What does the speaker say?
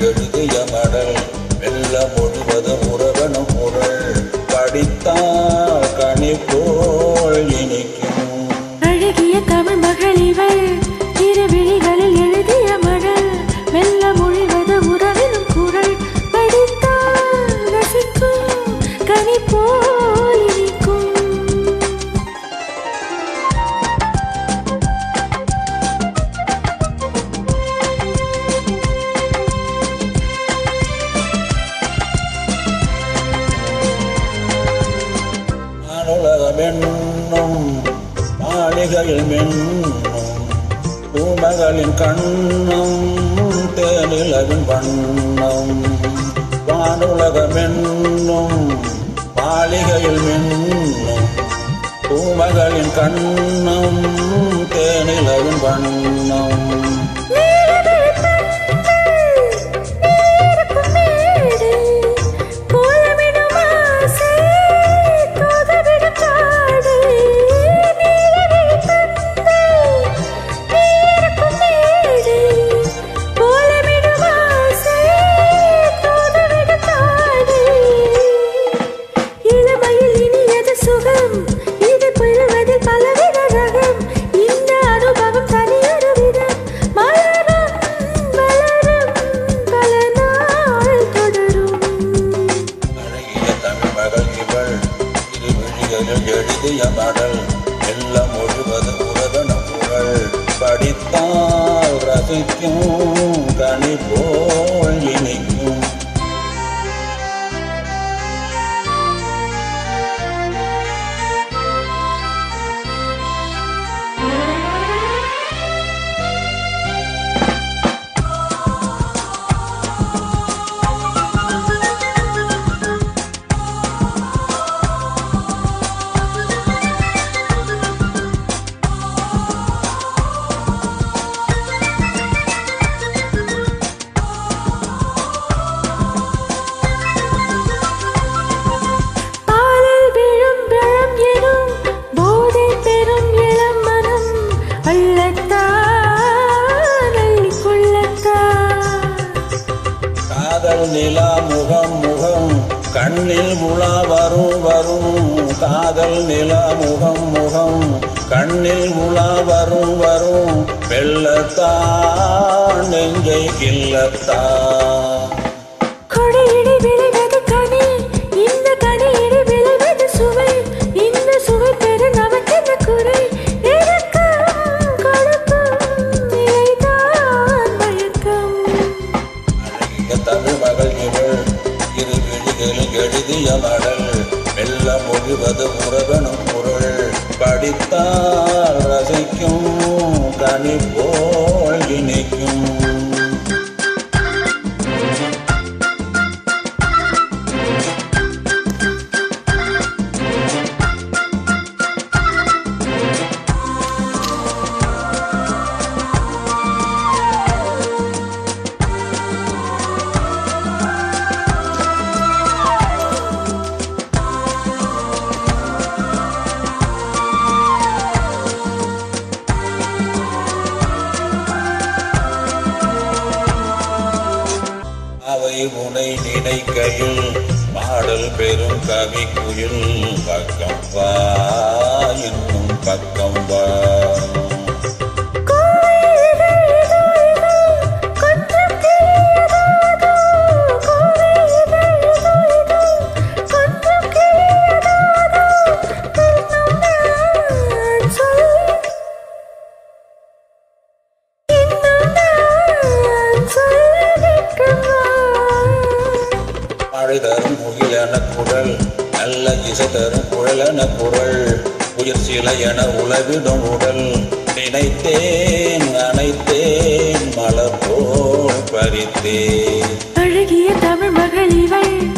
எழுதிய மடல் வெள்ளமொழி என்னும் மாளிகையில் மென்னும் பூமகளின் கண்ணம் தேனிலவின் வண்ணம். வானுலகமென்னும் மாளிகையில் மென்னும் பூமகளின் கண்ணம் தேனிலவின் வண்ணம். மடல் முழுவது உறவன புகழ். படித்தால் ரசிக்கும் கனி போல். நிலா முகம் முகம். கண்ணில் முழா வரும் வரும். காதல் நிலா முகம் முகம். கண்ணில் முழா வரும் வரும். வெள்ளத்தான் நெஞ்சை கில்லத்தான் மொழிவது உறவனும் குரல் படித்தால் ரசிக்கும் கனி போல் உனை நினைக்கையில் பாடல் பெரும் கவி குயில் பக்கம் வா இன்னும் பக்கம் வா. குழல் தரும் முகிலென குழல் நல்ல இசை தரும் குழலென குரல். உயிர் சிலை என உலகிடும் உடல். நினைத்தேன் அனைத்தேன் மலர்போல் பறித்தேன். அழகிய தமிழ் மகள் இவள்.